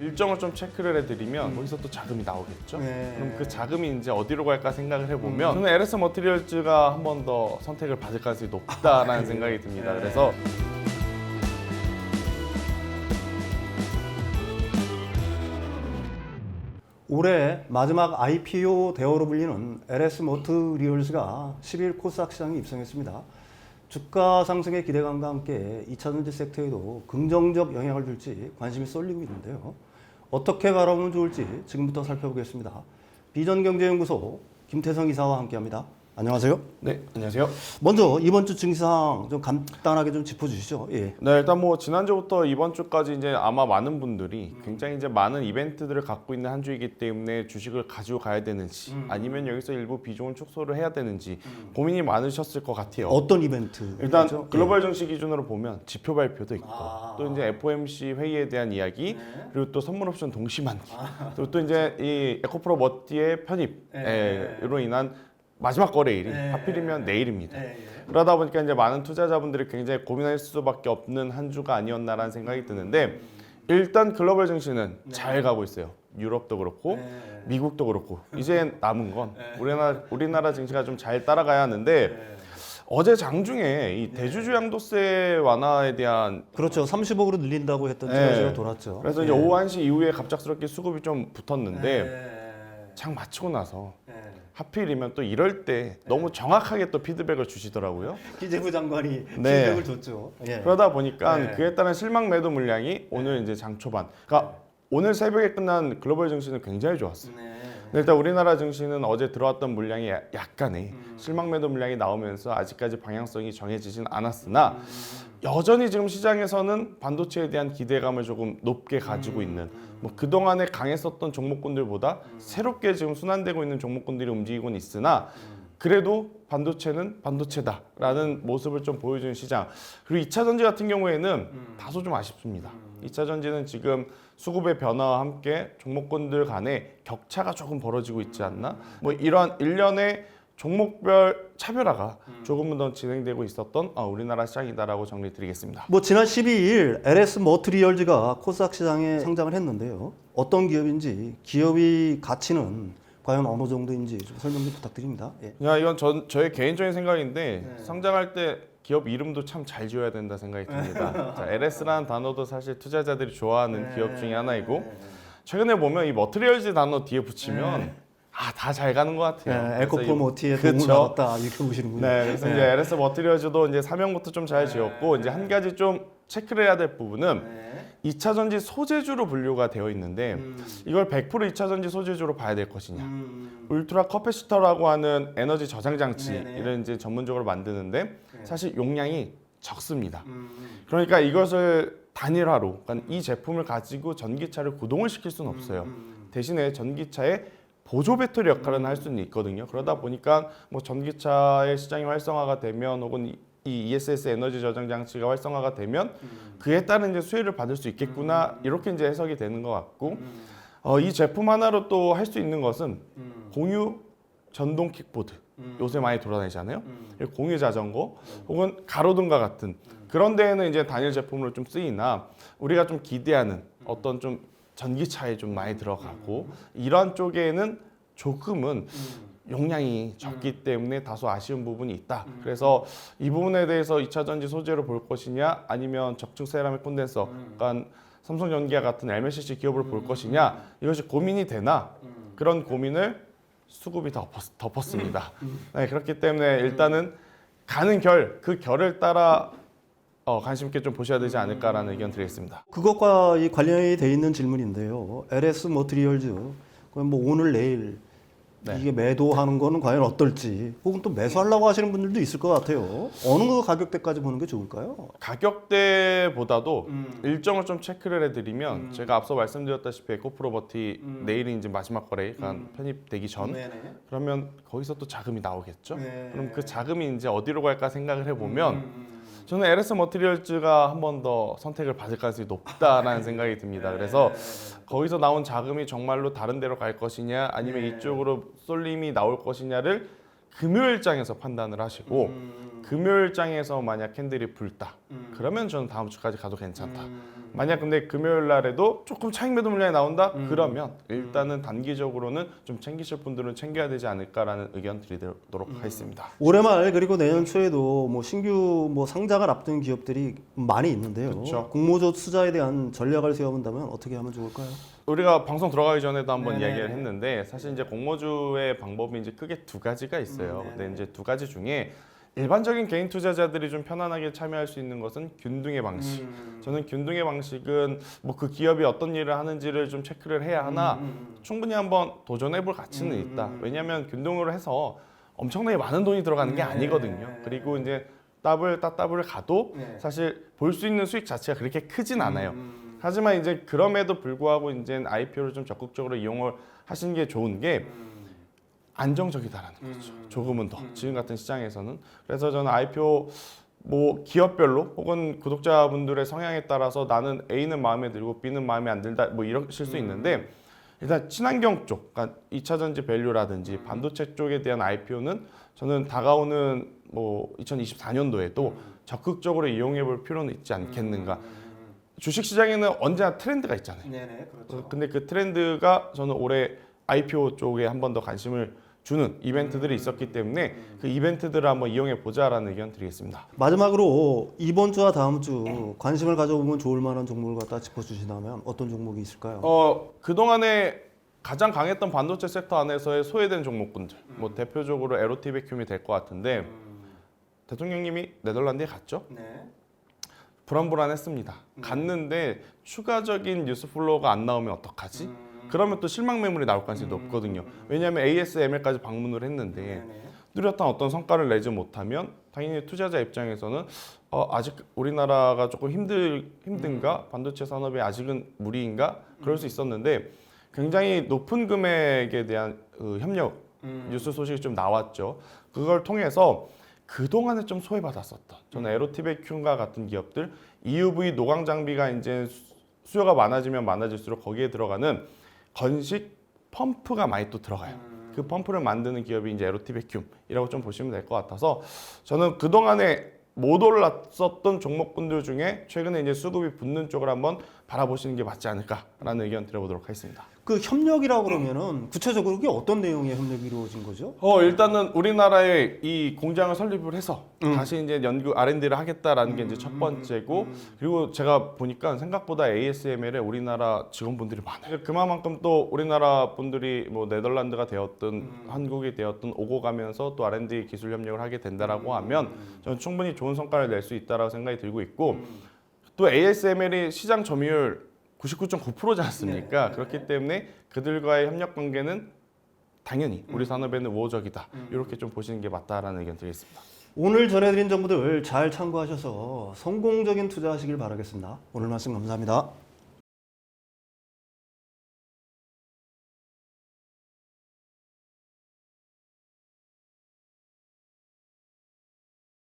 일정을 좀 체크를 해드리면 거기서 또 자금이 나오겠죠. 네. 그럼 그 자금이 이제 어디로 갈까 생각을 해보면 저는 LS 머티리얼즈가 한 번 더 선택을 받을 가능성이 높다라는 생각이 듭니다. 네. 그래서 올해 마지막 IPO 대어로 불리는 LS 머트리얼즈가 10일 코스닥 시장에 입성했습니다. 주가 상승의 기대감과 함께 2차 전지 섹터에도 긍정적 영향을 줄지 관심이 쏠리고 있는데요. 어떻게 바라보면 좋을지 지금부터 살펴보겠습니다. 비전경제연구소 김태성 이사와 함께합니다. 안녕하세요. 네 안녕하세요. 먼저 이번 주 증시상 좀 간단하게 좀 짚어주시죠. 예. 네 일단 뭐 지난주부터 이번 주까지 이제 아마 많은 분들이 굉장히 이제 많은 이벤트들을 갖고 있는 한 주이기 때문에 주식을 가지고 가야 되는지 아니면 여기서 일부 비중을 축소를 해야 되는지 고민이 많으셨을 것 같아요. 어떤 이벤트? 일단 죠 글로벌 증시 기준으로 보면 지표 발표도 있고 아. 또 이제 FOMC 회의에 대한 이야기 네. 그리고 또 선물 옵션 동시 만기 아. 그리고 또 이제 이 에코프로 머티의 편입으로 네. 인한 마지막 거래일이 네. 하필이면 내일입니다. 예, 예. 그러다 보니까 이제 많은 투자자분들이 굉장히 고민할 수밖에 없는 한 주가 아니었나라는 생각이 드는데 일단 글로벌 증시는 잘 가고 있어요. 유럽도 그렇고 네. 미국도 그렇고 이제 남은 건 우리나라 우리나라 증시가 좀 잘 따라가야 하는데 네. 어제 장중에 이 대주주 양도세 완화에 대한 그렇죠. 30억으로 늘린다고 했던 네. 지라시가 돌았죠. 그래서 이제 예. 오후 1시 이후에 갑작스럽게 수급이 좀 붙었는데 네. 장 마치고 나서 네. 하필이면 또 이럴 때 너무 정확하게 또 피드백을 주시더라고요. 기재부 장관이 네. 피드백을 줬죠. 예. 그러다 보니까 네. 그에 따른 실망 매도 물량이 오늘 이제 장 초반. 그러니까 오늘 새벽에 끝난 글로벌 증시는 굉장히 좋았어요. 네. 일단 우리나라 증시는 어제 들어왔던 물량이 야- 약간의 음. 실망 매도 물량이 나오면서 아직까지 방향성이 정해지진 않았으나 음. 여전히 지금 시장에서는 반도체에 대한 기대감을 조금 높게 음. 가지고 있는 뭐 그동안에 강했었던 종목군들보다 새롭게 지금 순환되고 있는 종목군들이 움직이고는 있으나 그래도 반도체는 반도체다라는 모습을 좀 보여주는 시장 그리고 2차 전지 같은 경우에는 다소 좀 아쉽습니다 2차 전지는 지금 수급의 변화와 함께 종목군들 간에 격차가 조금 벌어지고 있지 않나 뭐 이러한 일련의 종목별 차별화가 조금은 더 진행되고 있었던 아, 우리나라 시장이다라고 정리드리겠습니다. 뭐 지난 12일 LS 머트리얼즈가 코스닥 시장에 상장을 했는데요. 어떤 기업인지 기업의 가치는 과연 어느 정도인지 좀 설명 좀 부탁드립니다. 예. 야 이건 전 저의 개인적인 생각인데 상장할 때 기업 이름도 참 잘 지어야 된다 생각이 듭니다. 자, LS라는 단어도 사실 투자자들이 좋아하는 기업 중에 하나이고 최근에 보면 이 머트리얼즈 단어 뒤에 붙이면 아 다 잘 가는 것 같아요. 이- 모티에 도움을 그쵸. 받았다 이렇게 보시는군요. 네, 그래서 예. 이제 LS 머티리얼즈도 이제 사명부터 좀 잘 지었고 이제 한 가지 좀 체크를 해야 될 부분은 네. 2차 전지 소재주로 분류가 되어 있는데 음. 이걸 100% 2차 전지 소재주로 봐야 될 것이냐. 음. 울트라 커패시터라고 하는 에너지 저장 장치 네네. 이런 이제 전문적으로 만드는데 사실 용량이 적습니다. 음. 그러니까 이것을 단일화로 그러니까 이 제품을 가지고 전기차를 구동을 시킬 수는 없어요. 음. 대신에 전기차의 보조 배터리 역할은 할 수는 있거든요. 그러다 보니까 뭐 전기차의 시장이 활성화가 되면 혹은 이- 이 ESS 에너지 저장 장치가 활성화가 되면 그에 따른 이제 수혜를 받을 수 있겠구나. 이렇게 이제 해석이 되는 것 같고. 어, 이 제품 하나로 또 할 수 있는 것은 공유 전동 킥보드. 요새 많이 돌아다니잖아요. 공유 자전거 혹은 가로등과 같은 그런 데에는 이제 단일 제품으로 좀 쓰이나 우리가 좀 기대하는 어떤 좀 전기차에 좀 많이 들어가고 이런 쪽에는 조금은 용량이 적기 때문에 다소 아쉬운 부분이 있다. 그래서 이 부분에 대해서 2차 전지 소재로 볼 것이냐 아니면 적층 세라믹 콘덴서 그러니까 삼성전기와 같은 LMCC 기업을 볼 것이냐 이것이 고민이 되나 그런 고민을 수급이 덮었, 덮었습니다. 네, 그렇기 때문에 일단은 가는 결, 그 결을 따라 어, 관심 있게 좀 보셔야 되지 않을까라는 의견 드리겠습니다. 그것과 이 관련이 돼 있는 질문인데요. LS 머트리얼즈 그럼 뭐 오늘 내일 네. 이게 매도하는 거는 과연 어떨지 혹은 또 매수하려고 하시는 분들도 있을 것 같아요. 어느 가격대까지 보는 게 좋을까요? 가격대보다도 음. 일정을 좀 체크를 해드리면 제가 앞서 말씀드렸다시피 에코프로버티 내일이 이제 마지막 거래, 그러니까 편입되기 전 음. 네네. 그러면 거기서 또 자금이 나오겠죠. 네. 그럼 그 자금이 이제 어디로 갈까 생각을 해보면 음. 저는 LS 머티리얼즈가 한 번 더 선택을 받을 가능성이 높다라는 생각이 듭니다. 그래서 거기서 나온 자금이 정말로 다른 데로 갈 것이냐 아니면 이쪽으로 쏠림이 나올 것이냐를 금요일장에서 판단을 하시고 음. 금요일장에서 만약 캔들이 불다 그러면 저는 다음 주까지 가도 괜찮다. 만약 근데 금요일 날에도 조금 차익 매도 물량이 나온다 음. 그러면 일단은 단기적으로는 좀 챙기실 분들은 챙겨야 되지 않을까라는 의견 드리도록 음. 하겠습니다. 올해 말 그리고 내년 초에도 뭐 신규 뭐 상장을 앞둔 기업들이 많이 있는데요. 그쵸. 공모주 투자에 대한 전략을 세워본다면 어떻게 하면 좋을까요? 우리가 방송 들어가기 전에도 한번 네네네. 이야기를 했는데 사실 이제 공모주의 방법이 이제 크게 두 가지가 있어요. 음, 네네. 근데 이제 두 가지 중에 일반적인 개인 투자자들이 좀 편안하게 참여할 수 있는 것은 균등의 방식. 음. 저는 균등의 방식은 뭐 그 기업이 어떤 일을 하는지를 좀 체크를 해야 하나 음, 충분히 한번 도전해볼 가치는 음, 있다. 음. 왜냐하면 균등으로 해서 엄청나게 많은 돈이 들어가는 게 네. 아니거든요. 그리고 이제 더블 따더블 가도 네. 사실 볼 수 있는 수익 자체가 그렇게 크진 않아요. 음, 하지만 이제 그럼에도 불구하고 이제 IPO를 좀 적극적으로 이용을 하시는 게 좋은 게 음. 안정적이다라는 거죠. 음. 조금은 더 음. 지금 같은 시장에서는 그래서 저는 IPO 뭐 기업별로 혹은 구독자분들의 성향에 따라서 나는 A는 마음에 들고 B는 마음에 안 들다 뭐 이러실 수 음. 있는데 일단 친환경 쪽, 그러니까 2차 전지 밸류라든지 음. 반도체 쪽에 대한 IPO는 저는 다가오는 뭐 2024년도에도 적극적으로 이용해 볼 필요는 있지 않겠는가. 음, 주식 시장에는 언제나 트렌드가 있잖아요. 네네 그렇죠. 근데 그 트렌드가 저는 올해 IPO 쪽에 한 번 더 관심을 주는 이벤트들이 있었기 때문에 그 이벤트들을 한번 이용해 보자라는 의견 드리겠습니다. 마지막으로 이번 주와 다음 주 관심을 가져보면 좋을 만한 종목을 갖다 짚어주신다면 어떤 종목이 있을까요? 어, 그동안에 가장 강했던 반도체 섹터 안에서의 소외된 종목군들. 뭐 대표적으로 에로티베큐움이 될 것 같은데 대통령님이 네덜란드에 갔죠? 네. 불안불안했습니다. 갔는데 추가적인 뉴스 플로우가 안 나오면 어떡하지? 그러면 또 실망 매물이 나올 가능성이 높거든요. 왜냐하면 ASML까지 방문을 했는데 네네. 뚜렷한 어떤 성과를 내지 못하면 당연히 투자자 입장에서는 어, 아직 우리나라가 조금 힘들 힘든가 반도체 산업이 아직은 무리인가 그럴 수 있었는데 굉장히 높은 금액에 대한 어, 협력 음. 뉴스 소식이 좀 나왔죠. 그걸 통해서 그 동안에 좀 소외받았었던 저는 에로티베큐과 같은 기업들 EUV 노광 장비가 이제 수- 수요가 많아지면 많아질수록 거기에 들어가는 건식 펌프가 많이 또 들어가요. 그 펌프를 만드는 기업이 이제 에로티베큐이라고 좀 보시면 될 것 같아서 저는 그 동안에 못 올랐었던 종목군들 중에 최근에 이제 수급이 붙는 쪽을 한번 바라보시는 게 맞지 않을까라는 의견 드려보도록 하겠습니다. 그 협력이라고 그러면은 구체적으로 그게 어떤 내용의 협력이 이루어진 거죠? 어 일단은 우리나라에 이 공장을 설립을 해서 음. 다시 이제 연구 R&D를 하겠다라는 게 이제 첫 번째고 그리고 제가 보니까 생각보다 ASML에 우리나라 직원분들이 많아요. 그만큼 또 우리나라 분들이 뭐 네덜란드가 되었든 한국이 되었든 오고 가면서 또 R&D 기술 협력을 하게 된다라고 하면 저는 충분히 좋은 성과를 낼 수 있다라고 생각이 들고 있고 또 ASML이 시장 점유율 99.9%지 않습니까? 그렇기 때문에 그들과의 협력 관계는 당연히 우리 산업에는 우호적이다. 이렇게 좀 보시는 게 맞다라는 의견 드리겠습니다. 오늘 전해드린 정보들 잘 참고하셔서 성공적인 투자하시길 바라겠습니다. 오늘 말씀 감사합니다.